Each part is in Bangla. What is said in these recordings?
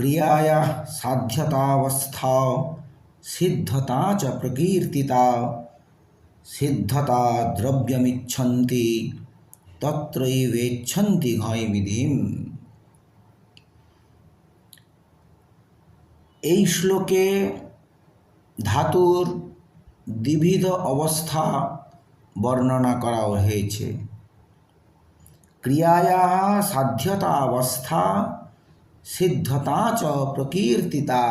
क्रियाया साध्यतावस्था सिद्धता च प्रकीर्तिता सिद्धता द्रव्यमिच्छन्ति तत्रैवेच्छन्ति ঘয়বিধিম এই শ্লোকে ধাতুর দ্বিবিধ অবস্থা বর্ণনা করা হয়েছে ক্রিয়ায়া সাধ্যতা অবস্থা সিদ্ধতা চ প্রকীর্তিতা।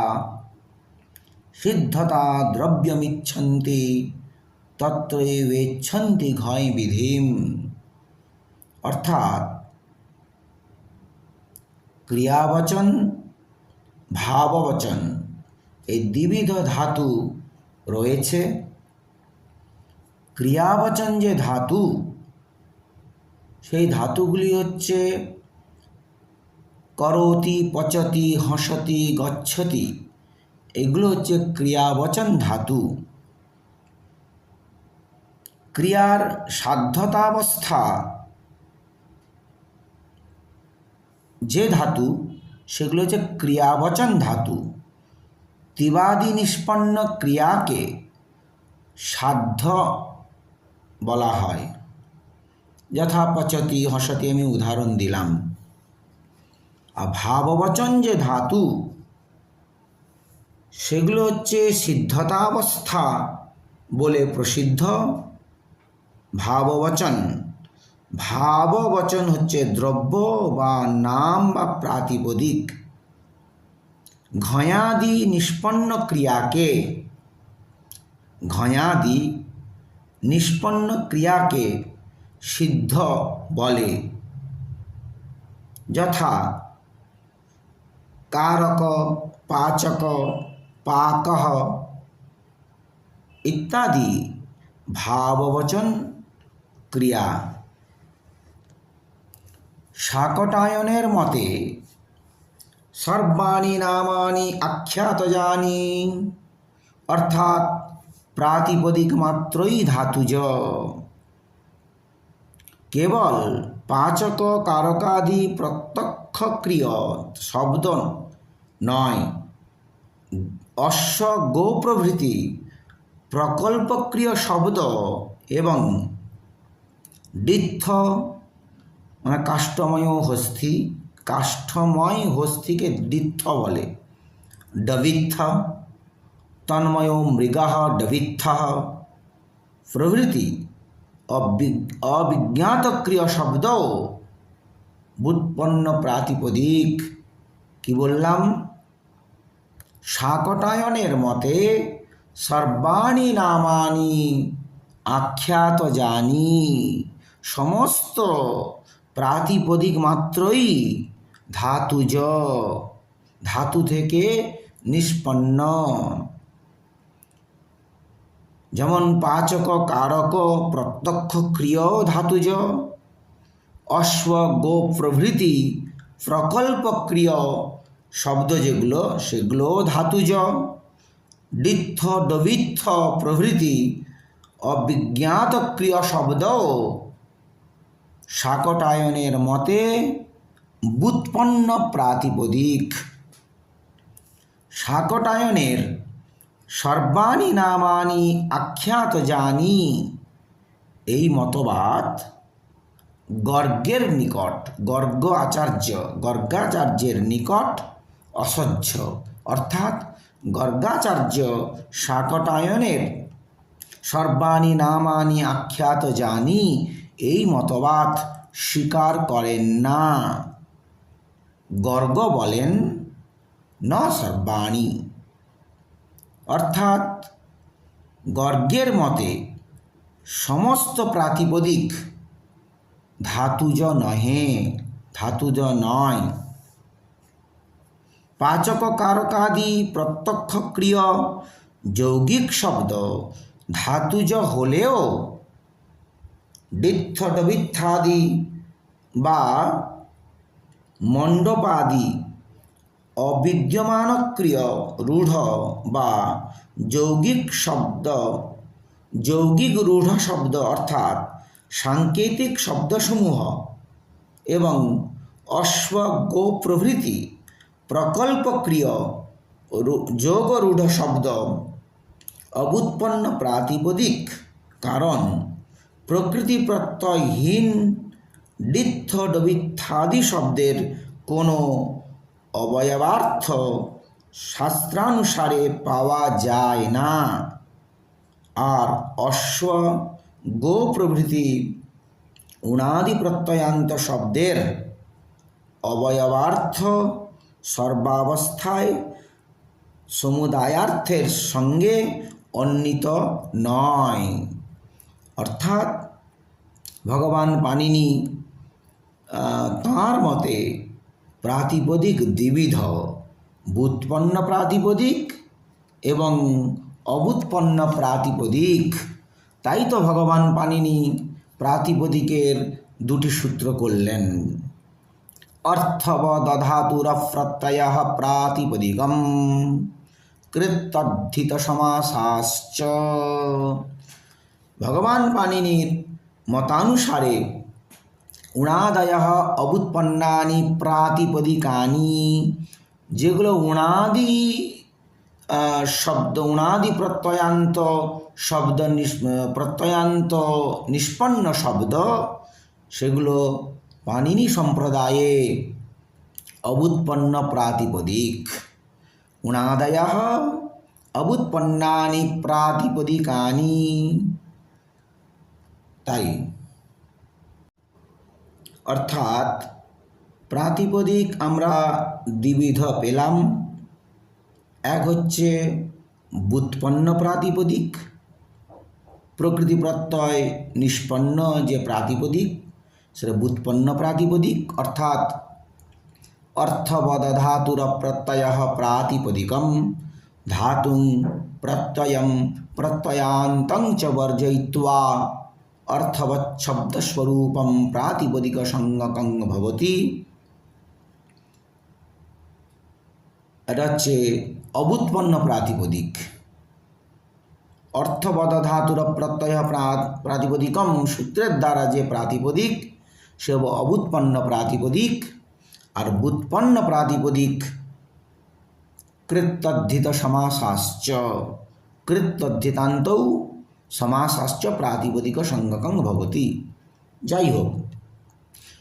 সিদ্ধতা দ্রব্যমিচ্ছন্তি তত্রেচ্ছন্তি ঘয় বিধিম। অর্থাৎ ক্রিয়াবচন, ভাববচন, এই দ্বিবিধ ধাতু রয়েছে। ক্রিয়াবচন যে ধাতু, সেই ধাতুগুলি হচ্ছে করতি, পচতি, হসতি, গচ্ছতি। এগুলো হচ্ছে ক্রিয়াবচন ধাতু। ক্রিয়ার সাধ্যতাবস্থা। যে ধাতু, সেগুলো হচ্ছে ক্রিয়াবচন ধাতু। তিবাদি নিষ্পন্ন ক্রিয়াকে সাধ্য বলা হয়। যথা পচতি, হসতি আমি উদাহরণ দিলাম। ভাববচন যে ধাতু, সেগুলো হচ্ছে সিদ্ধতাবস্থা বলে প্রসিদ্ধ ভাববচন। ভাববচন হচ্ছে দ্রব্য বা নাম বা প্রাতিপদিক। ঘয়াদি নিষ্পন্ন ক্রিয়াকে, ঘয়াদি নিষ্পন্ন ক্রিয়াকে সিদ্ধ বলে। যথা কারক পাচক পাক ইত্যাদি ভাববচন ক্রিয়া শাকটায়নের মতে সর্বাণী নামানি আখ্যাতজানি অর্থাৎ প্রাতিপদিক মাত্রই ধাতুজ কেবল পাচক কারকাদি প্রত্যক্ষ ক্রিয় শব্দ নয়। অশ্ব গো প্রভৃতি প্রকল্পক্রিয় শব্দ এবং ডিত্থ মানে কাষ্ঠময় হস্থি কাষ্ঠময় হস্থিকে ডিত্থ বলে। ডবিত্থ, তন্ময় মৃগা ডবিত্থ। প্রভৃতি অবিজ্ঞাত ক্রিয় শব্দ। বুৎপন্ন প্রাতিপদিক। কি বললাম? শাকটায়নের মতে, সর্বাণী নামানি আখ্যাত জানি। সমস্ত প্রাতিপদিক মাত্রই ধাতুজ ধাতু থেকে নিষ্পন্ন। যেমন পাচক, কারক, প্রত্যক্ষ, ক্রিয় ধাতুজ অশ্ব গো প্রভৃতি প্রকল্প, ক্রিয় শব্দ যেগুলো সেগুলো ধাতুজ ডিত্থ ডবিথ প্রভৃতি অবিজ্ঞাত ক্রিয় শব্দ শাকটায়নের মতে বুৎপন্ন প্রাতিপদিক। শাকটায়নের সর্বাণী নামানি আখ্যাত জানি এই মতবাদ গর্গের নিকট, গর্গ আচার্য, গর্গাচার্যের নিকট অসহ্য। অর্থাৎ গর্গাচার্য শাকটায়নের সর্বাণী নামানি আখ্যাত জানি, এই মতবাদ স্বীকার করেন না। গর্গ বলেন, ন সর্বাণী। অর্থাৎ গর্গের মতে সমস্ত প্রাতিপদিক ধাতুজ নহে, ধাতুজ নয়। পাচক কারকাদি প্রত্যক্ষ ক্রিয় যৌগিক শব্দ ধাতুজ হলেও ডিত্থডবিত্থাদি বা মণ্ডপাদি অবিদ্যমান ক্রিয় রূঢ় বা যৌগিক শব্দ যৌগিক রূঢ় শব্দ অর্থাৎ সাংকেতিক শব্দসমূহ এবং অশ্ব গো প্রভৃতি প্রকল্পক্রিয় যোগরূঢ় শব্দ। অবুৎপন্ন প্রাতিপদিক কারণ প্রকৃতি প্রত্যয়হীন ডিত্থ ডবিত্থাদি শব্দের কোনো অবয়বার্থ শাস্ত্রানুসারে পাওয়া যায় না। আর অশ্ব গো প্রভৃতি উনাদি প্রত্যয়ান্ত শব্দের অবয়বার্থ সর্বাবস্থায় সমুদায়ার্থের সঙ্গে অন্বিত নয়। অর্থাৎ ভগবান আহ, তাঁর মতে প্রাতিপদিক দ্বিবিধ বুৎপন্ন প্রাতিপদিক এবং অবুৎপন্ন প্রাতিপদিক। তাই তো ভগবান পাণিনি প্রাতিপদিকের দুটি সূত্র করলেন। অর্থবদধাতুর প্রত্যয় প্রাতিপদিকম কৃত্যর্ধিত সমাসাশ্চ ভগবান পাণিনির মতানুসারে উণাদয় অবুৎপন্নানি প্রাতিপদিকানি। যেগুলো উণাদি শব্দ উণাদি প্রত্যয়ান্ত, শব্দ প্রত্যয়ান্ত নিষ্পন্ন শব্দ, সেগুলো পাণিনি সম্প্রদায়ে অবুৎপন্ন প্রাতিপদিক উণাদয় অবুৎপন্নানি প্রাতিপদিকানি তাই অর্থাৎ প্রাতিপদিক আমরা দ্বিবিধ পেলাম এক হচ্ছে বুৎপন্ন প্রাতিপদিক প্রকৃতি প্রত্যয় নিষ্পন্ন যে প্রাতিপদিক সেটা বুৎপন্ন প্রাতিপদিক অর্থাৎ অর্থবদধাতুর প্রত্যয় প্রাতিপদিকম ধাতুং প্রত্যয়ম প্রত্যয়ান্তং চ বর্জয়িত্বা অর্থবচ্ছব্দস্বরূপম প্রাতিপদিক সংজ্ঞকং ভবতি এটা হচ্ছে অবুৎপন্ন প্রাতিপদিক অর্থবদ প্রত্যয় প্রা- প্রাতিপদিকম সূত্রের দ্বারা যে প্রাতিপদিক সে অবুৎপন্ন প্রাতিপদিক। আর বুৎপন্ন প্রাতিপদিক কৃত্যর্ধিত সমাসাশ্চ। কৃত্যর্ধিতান্তৌ সমাসাশ্চ প্রাতিপদিক সংজ্ঞকং ভবতি। যাই হোক,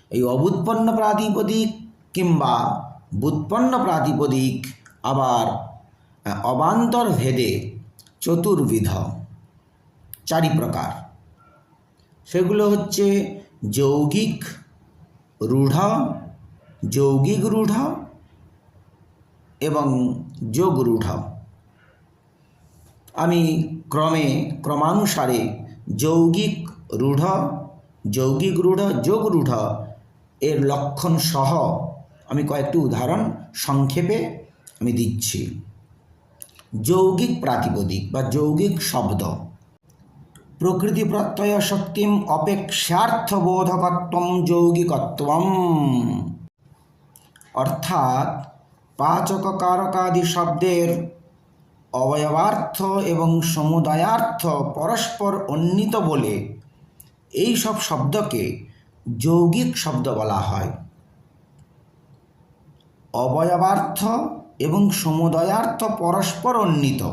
এই অবুৎপন্ন প্রাতিপদিক কিংবা বুৎপন্ন প্রাতিপদিক আবার অবান্তর ভেদে চতুর্বিধ চারি প্রকার সেগুলো হচ্ছে যৌগিক রূঢ় যৌগিক রূঢ় এবং যোগ রূঢ়। আমি ক্রমে ক্রমানুসারে যৌগিক রূঢ় যৌগিক রূঢ়, যোগ রূঢ় এর লক্ষণ সহ আমি কয়েকটি উদাহরণ সংক্ষেপে আমি দিচ্ছি। যৌগিক প্রাতিপদিক বা যৌগিক শব্দ। প্রকৃতি প্রত্যয় শক্তিম অপেক্ষার্থবোধকত্ব যৌগিকত্বম। অর্থাৎ পাচক কারকাদি শব্দের অবয়বার্থ এবং সমুদায়ার্থ পরস্পর অন্বিত বলে এই সব শব্দকে যৌগিক শব্দ বলা হয়। অবয়বার্থ এবং সমুদয়ার্থ পরস্পর অন্বিত।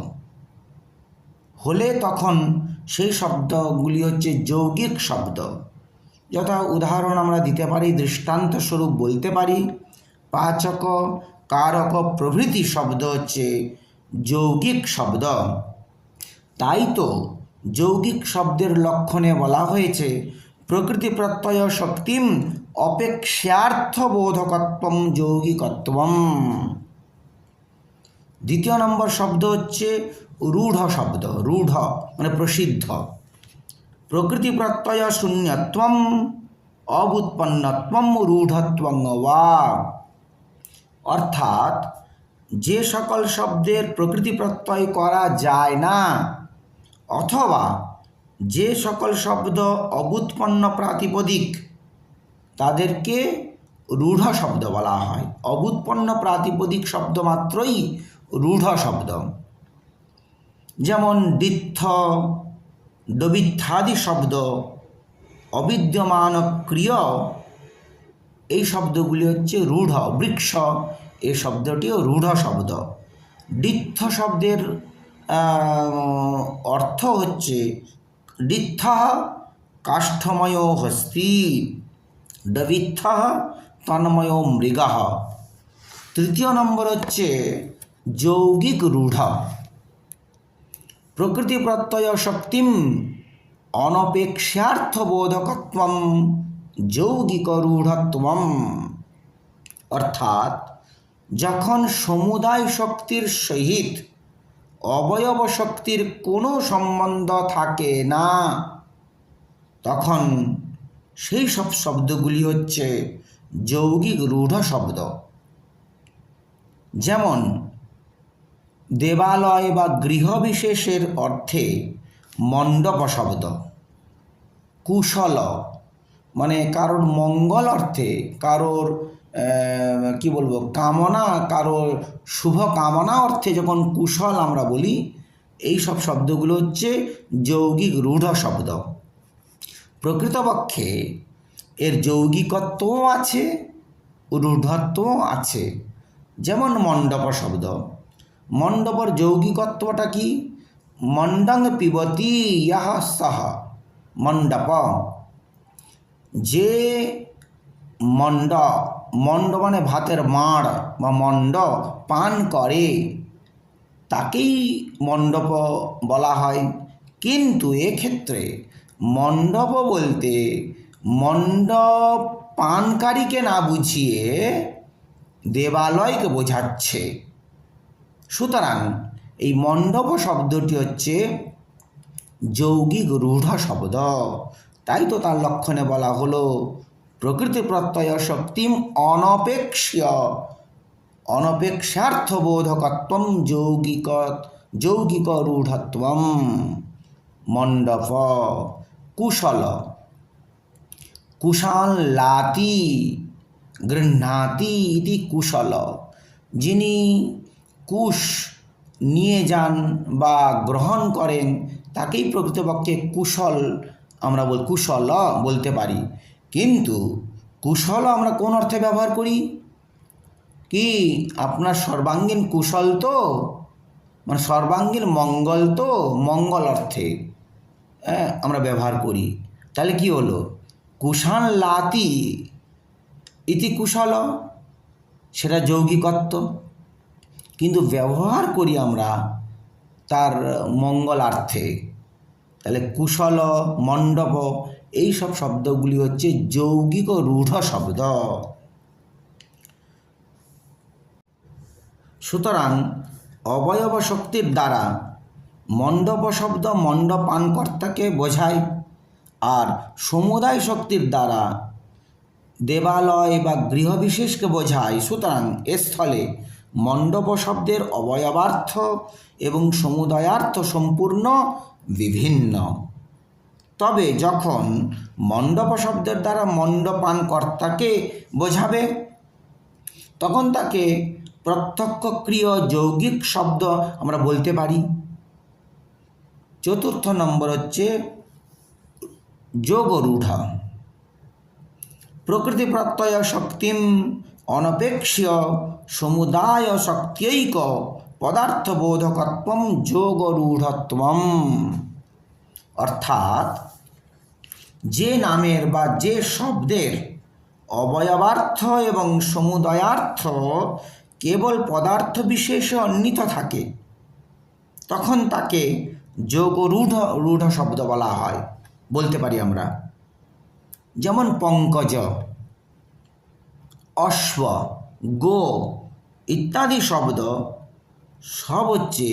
হলে তখন সেই শব্দগুলি হচ্ছে যৌগিক শব্দ। যথা উদাহরণ আমরা দিতে পারি, দৃষ্টান্ত স্বরূপ বলতে পারি। পাচক, কারক, প্রভৃতি শব্দ হচ্ছে যৌগিক শব্দ। তাই তো যৌগিক শব্দের লক্ষণে বলা হয়েছে, প্রকৃতি প্রত্যয় শক্তিম অপেক্ষার্থবোধকত্বম যৌগিকত্বম। দ্বিতীয় নম্বর শব্দ হচ্ছে রূঢ় শব্দ, রূঢ় মানে প্রসিদ্ধ। প্রকৃতি প্রত্যয় শূন্যত্বম, অবুৎপন্নত্বম রূঢ়ত্বং বা অর্থাৎ যে সকল শব্দের প্রকৃতি প্রত্যয় করা যায় না, অথবা যে সকল শব্দ অবুৎপন্ন প্রাতিপদিক, তাদেরকে রূঢ় শব্দ বলা হয়। অবুৎপন্ন প্রাতিপদিক শব্দ মাত্রই রূঢ় শব্দ। যেমন ডিত্থ ডবিত্থাদি শব্দ, অবিদ্যমান ক্রিয়, এই শব্দগুলি হচ্ছে রূঢ়, বৃক্ষ। এই শব্দটিও রূঢ় শব্দ। ডিত্থ শব্দের অর্থ হচ্ছে ডিত্থ কাষ্ঠময় হস্তি ডবিত্থ তন্ময় মৃগ। তৃতীয় নম্বর হচ্ছে যৌগিক রূঢ়। প্রকৃতি প্রত্যয় শক্তিম অনপেক্ষার্থবোধকত্ব যৌগিক রূঢ়ত্ব অর্থাৎ, যখন সমুদায় শক্তির সহিত অবয়ব শক্তির কোনো সম্বন্ধ থাকে না, তখন সেই সব শব্দগুলি হচ্ছে যৌগিক রূঢ় শব্দ। যেমন দেবালয় বা গৃহবিশেষের অর্থে মণ্ডপ শব্দ। কুশল মানে কারোর মঙ্গল অর্থে, কারোর কি বলব, কামনা, কারোর শুভ কামনা অর্থে যখন কুশল আমরা বলি, এই সব শব্দগুলো হচ্ছে যৌগিক রূঢ় শব্দ। প্রকৃতপক্ষে এর যৌগিকত্বও আছে, রূঢ়ত্বও আছে। যেমন মণ্ডপ শব্দ। মণ্ডপর যৌগিকত্বটা কি? মণ্ডং পিবতি ইয়াহ সহ মণ্ডপ। যে মণ্ড মণ্ড মানে ভাতের মাড় বা মণ্ড পান করে, তাকেই মণ্ডপ বলা হয়। কিন্তু এক্ষেত্রে মণ্ডপ বলতে মণ্ডপ পানকারীকে না বুঝিয়ে দেবালয়কে বোঝাচ্ছে। সুতরাং এই মণ্ডপ শব্দটি হচ্ছে যৌগিক রূঢ় শব্দ। তাই তো তার লক্ষণে বলা হলো, প্রকৃতি প্রত্যয় শক্তিম অনপেক্ষীয় অনপেক্ষার্থবোধকত্ব যৌগিক যৌগিক রূঢ়ত্ব মণ্ডপ কুশল কুশাল্লাতি গৃহ্ণাতি ইতি কুশল। যিনি কুশ নিয়ে যান বা গ্রহণ করেন, তাকেই প্রকৃতপক্ষে কুশল আমরা বল, কুশল বলতে পারি। কিন্তু কুশল আমরা কোন অর্থে ব্যবহার করি? কি আপনার সর্বাঙ্গীন কুশল তো? মানে সর্বাঙ্গীন মঙ্গল তো? মঙ্গল অর্থে হ্যাঁ আমরা ব্যবহার করি। তাহলে কি হলো? কুশান লাতি ইতি কুশল, সেটা যৌগিকত্ব। কিন্তু ব্যবহার করি আমরা তার মঙ্গলার্থে তাহলে কুশল, মণ্ডপ, এই সব শব্দগুলি হচ্ছে যৌগিক ও রূঢ় শব্দ। সুতরাং অবয়ব শক্তির দ্বারা মণ্ডপ শব্দ মণ্ডপানকর্তাকে বোঝায় আর সমুদায় শক্তির দ্বারা দেবালয় বা গৃহবিশেষকে বোঝায়। সুতরাং এ স্থলে মণ্ডপ শব্দের অবয়বার্থ এবং সমুদয়ার্থ সম্পূর্ণ বিভিন্ন। তবে যখন মণ্ডপ শব্দের দ্বারা মণ্ডপান কর্তাকে বোঝাবে, তখন তাকে প্রত্যক্ষ ক্রিয় যৌগিক শব্দ আমরা বলতে পারি। চতুর্থ নম্বর হচ্ছে যোগরূঢ়। প্রকৃতি প্রত্যয় শক্তিম অনপেক্ষ্য সমুদায় শক্ত্যৈক পদার্থবোধকত্ব যোগরূঢ়ত্ব অর্থাৎ যে নামের বা যে শব্দের অবয়বার্থ এবং সমুদয়ার্থ কেবল পদার্থ বিশেষে অন্বিত থাকে, তখন তাকে যোগরূঢ়, রূঢ় শব্দ বলা হয়, বলতে পারি আমরা। যেমন পঙ্কজ অশ্ব, গো ইত্যাদি শব্দ, সব হচ্ছে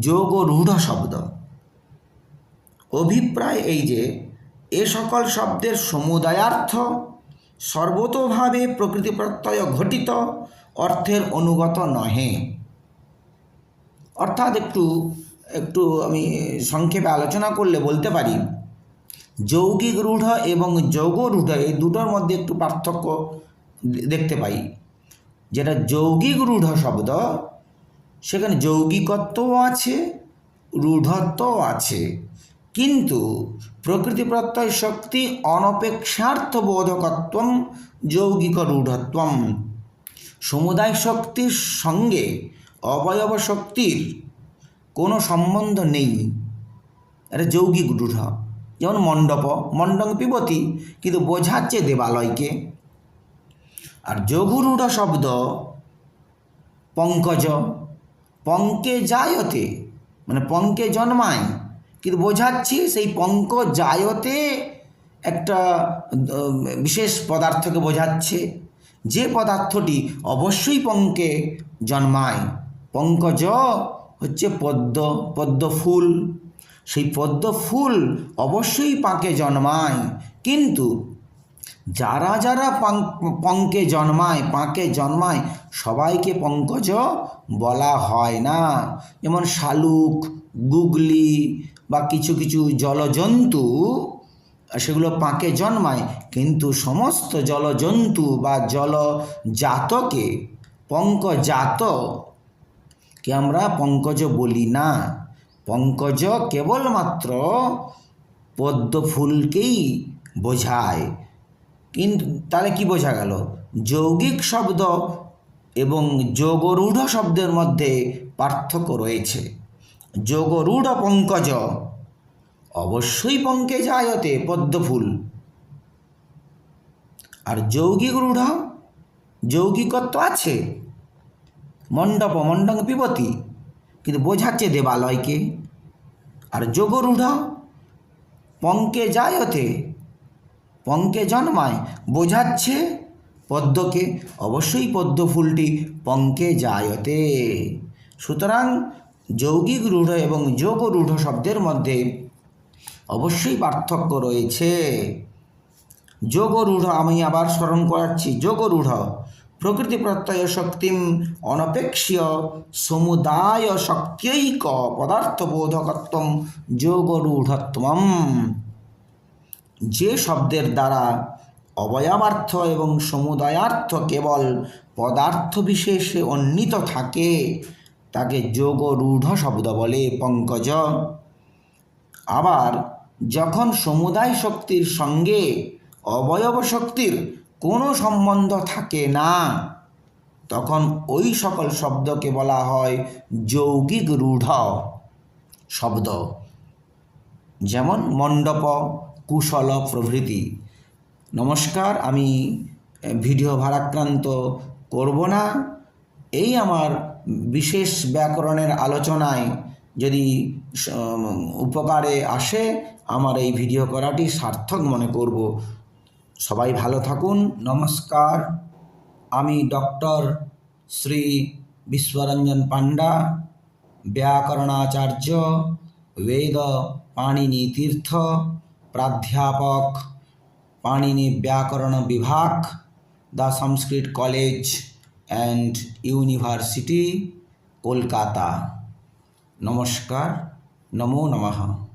যোগ রূঢ় শব্দ। অভিপ্রায় এই যে, এ সকল শব্দের সমুদায়ার্থ সর্বতোভাবে প্রকৃতি প্রত্যয় ঘটিত অর্থের অনুগত নহে। অর্থাৎ একটু একটু আমি সংক্ষেপে আলোচনা করলে বলতে পারি, যৌগিক রূঢ় এবং যৌগরূঢ় এই দুটোর মধ্যে একটু পার্থক্য দেখতে পাই যেটা যৌগিক রূঢ় শব্দ, সেখানে যৌগিকত্বও আছে রূঢ়ত্বও আছে। কিন্তু প্রকৃতি প্রত্যয় শক্তি অনপেক্ষার্থ বোধকত্ব যৌগিক রূঢ়ত্ব সমুদায় শক্তির সঙ্গে অবয়ব শক্তির কোনো সম্বন্ধ নেই। এটা যৌগিক রূঢ়। যেমন মণ্ডপ, মণ্ডং পিবতী, কিন্তু বোঝাচ্ছে দেবালয়কে। আর যোগুরূঢ় শব্দ পঙ্কজ, পঙ্কে জায়তে মানে পঙ্কে জন্মায়। কিন্তু বোঝাচ্ছি সেই পঙ্ক জায়তে একটা বিশেষ পদার্থকে বোঝাচ্ছে। যে পদার্থটি অবশ্যই পঙ্কে জন্মায়। পঙ্কজ হচ্ছে পদ্ম পদ্ম ফুল। সেই পদ্ম ফুল অবশ্যই পাকে জন্মায়। কিন্তু যারা যারা পঙ্কে জন্মায়, পাঁকে জন্মায়, সবাইকে পঙ্কজ বলা হয় না। যেমন শালুক, গুগলি বা কিছু কিছু জলজন্তু, সেগুলো পাঁকে জন্মায়, কিন্তু সমস্ত জলজন্তু বা জলজাতকে পঙ্কজাত কে আমরা পঙ্কজ বলি না। পঙ্কজ কেবলমাত্র পদ্ম ফুলকেই বোঝায়। কিন্তু তাহলে কি বোঝা গেল? যৌগিক শব্দ এবং যোগরূঢ় শব্দের মধ্যে পার্থক্য রয়েছে। যোগরূঢ় পঙ্কজ, অবশ্যই পঙ্কে জায়তে পদ্মফুল। আর যৌগিক রূঢ়, যৌগিকত্ব আছে। মণ্ডপ, মণ্ডং পিবতী। কিন্তু বোঝাচ্ছে দেবালয়কে। আর যোগরূঢ় পঙ্কে জায়তে পঙ্কে জন্মায়, বোঝাচ্ছে পদ্মকে। অবশ্যই পদ্ম ফুলটি পঙ্কে জায়তে সুতরাং যৌগিক রূঢ় এবং যোগ রূঢ় শব্দের মধ্যে অবশ্যই পার্থক্য রয়েছে। যোগরূঢ় আমি আবার স্মরণ করাচ্ছি যোগরূঢ় প্রকৃতি প্রত্যয় শক্তিম অনপেক্ষীয় সমুদায় শক্ত্যৈক পদার্থবোধকত্ব যোগরূঢ়ত্বম যে শব্দের দ্বারা অবয়বার্থ এবং সমুদায়ার্থ কেবল পদার্থ বিশেষে অন্বিত থাকে, তাকে যোগ রূঢ় শব্দ বলে পঙ্কজ। আবার যখন সমুদায় শক্তির সঙ্গে অবয়ব শক্তির কোনো সম্বন্ধ থাকে না, তখন ওই সকল শব্দকে বলা হয় যৌগিক রূঢ় শব্দ। যেমন মণ্ডপ কুশল প্রভৃতি। নমস্কার, আমি ভিডিও ভারাক্রান্ত করব না। এই আমার বিশেষ ব্যাকরণের আলোচনায় যদি উপকারে আসে, আমার এই ভিডিও করাটি সার্থক মনে করব। সবাই ভালো থাকুন। নমস্কার, আমি ডক্টর শ্রী বিশ্বরঞ্জন পাণ্ডা, ব্যাকরণাচার্য, বেদ পাণিনি তীর্থ প্রাধ্যাপক পাণিনি ব্যাকরণ বিভাগ the Sanskrit college and university Kolkata. নমস্কার নমো নমঃ।